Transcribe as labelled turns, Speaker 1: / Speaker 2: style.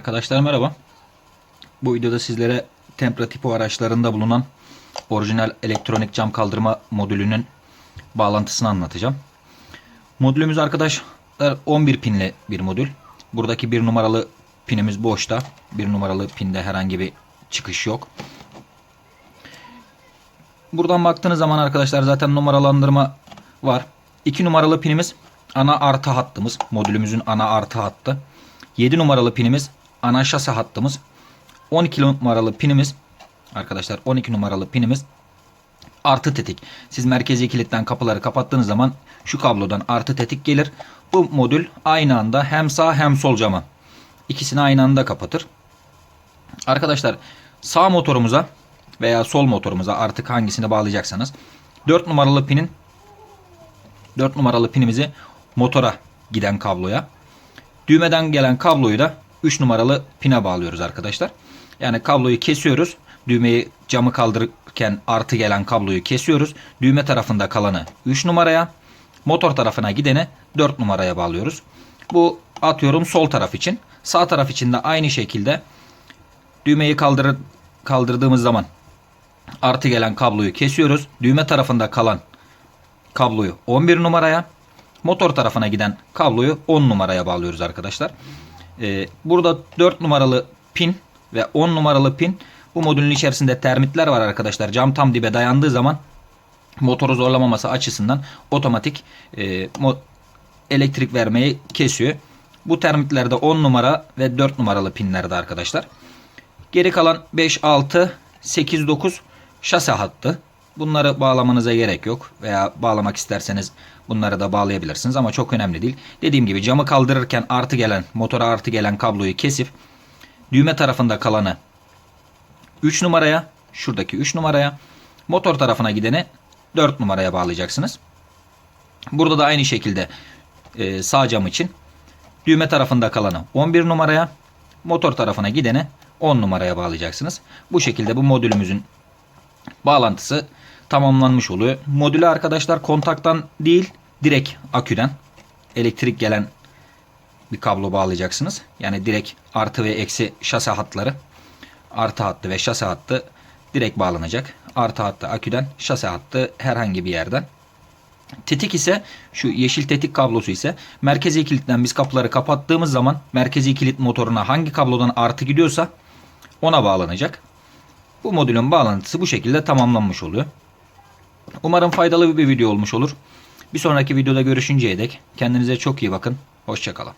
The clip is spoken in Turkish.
Speaker 1: Arkadaşlar merhaba. Bu videoda sizlere Tempra Tipo araçlarında bulunan orijinal elektronik cam kaldırma modülünün bağlantısını anlatacağım. Modülümüz arkadaşlar 11 pinli bir modül. Buradaki bir numaralı pinimiz boşta. Bir numaralı pinde herhangi bir çıkış yok. Buradan baktığınız zaman arkadaşlar zaten numaralandırma var. 2 numaralı pinimiz ana artı hattımız. Modülümüzün ana artı hattı. 7 numaralı pinimiz ana şase hattımız. 12 numaralı pinimiz arkadaşlar 12 numaralı pinimiz artı tetik. Siz merkezi kilitten kapıları kapattığınız zaman şu kablodan artı tetik gelir. Bu modül aynı anda hem sağ hem sol camı ikisini aynı anda kapatır. Arkadaşlar sağ motorumuza veya sol motorumuza artık hangisini bağlayacaksanız 4 numaralı pinin 4 numaralı pinimizi motora giden kabloya düğmeden gelen kabloyu da 3 numaralı pine bağlıyoruz arkadaşlar. Yani kabloyu kesiyoruz. Düğmeyi camı kaldırırken artı gelen kabloyu kesiyoruz. Düğme tarafında kalanı 3 numaraya, motor tarafına gideni 4 numaraya bağlıyoruz. Bu atıyorum sol taraf için. Sağ taraf için de aynı şekilde düğmeyi kaldır kaldırdığımız zaman artı gelen kabloyu kesiyoruz. Düğme tarafında kalan kabloyu 11 numaraya, motor tarafına giden kabloyu 10 numaraya bağlıyoruz arkadaşlar. Ee, burada 4 numaralı pin ve 10 numaralı pin bu modülün içerisinde termitler var arkadaşlar. Cam tam dibe dayandığı zaman motoru zorlamaması açısından otomatik e, elektrik vermeyi kesiyor. Bu termitlerde 10 numara ve 4 numaralı pinlerde arkadaşlar. Geri kalan 5, 6, 8, 9 şase hattı. Bunları bağlamanıza gerek yok. Veya bağlamak isterseniz bunları da bağlayabilirsiniz ama çok önemli değil. Dediğim gibi camı kaldırırken artı gelen, motora artı gelen kabloyu kesip düğme tarafında kalanı 3 numaraya, şuradaki 3 numaraya, motor tarafına gideni 4 numaraya bağlayacaksınız. Burada da aynı şekilde e, sağ cam için düğme tarafında kalanı 11 numaraya, motor tarafına gideni 10 numaraya bağlayacaksınız. Bu şekilde bu modülümüzün bağlantısı tamamlanmış oluyor. Modülü arkadaşlar kontaktan değil direkt aküden elektrik gelen bir kablo bağlayacaksınız. Yani direkt artı ve eksi şase hatları artı hattı ve şase hattı direkt bağlanacak. Artı hattı aküden şase hattı herhangi bir yerden. Tetik ise şu yeşil tetik kablosu ise merkezi kilitten biz kapıları kapattığımız zaman merkezi kilit motoruna hangi kablodan artı gidiyorsa ona bağlanacak. Bu modülün bağlantısı bu şekilde tamamlanmış oluyor. Umarım faydalı bir video olmuş olur. Bir sonraki videoda görüşünceye dek kendinize çok iyi bakın. Hoşçakalın.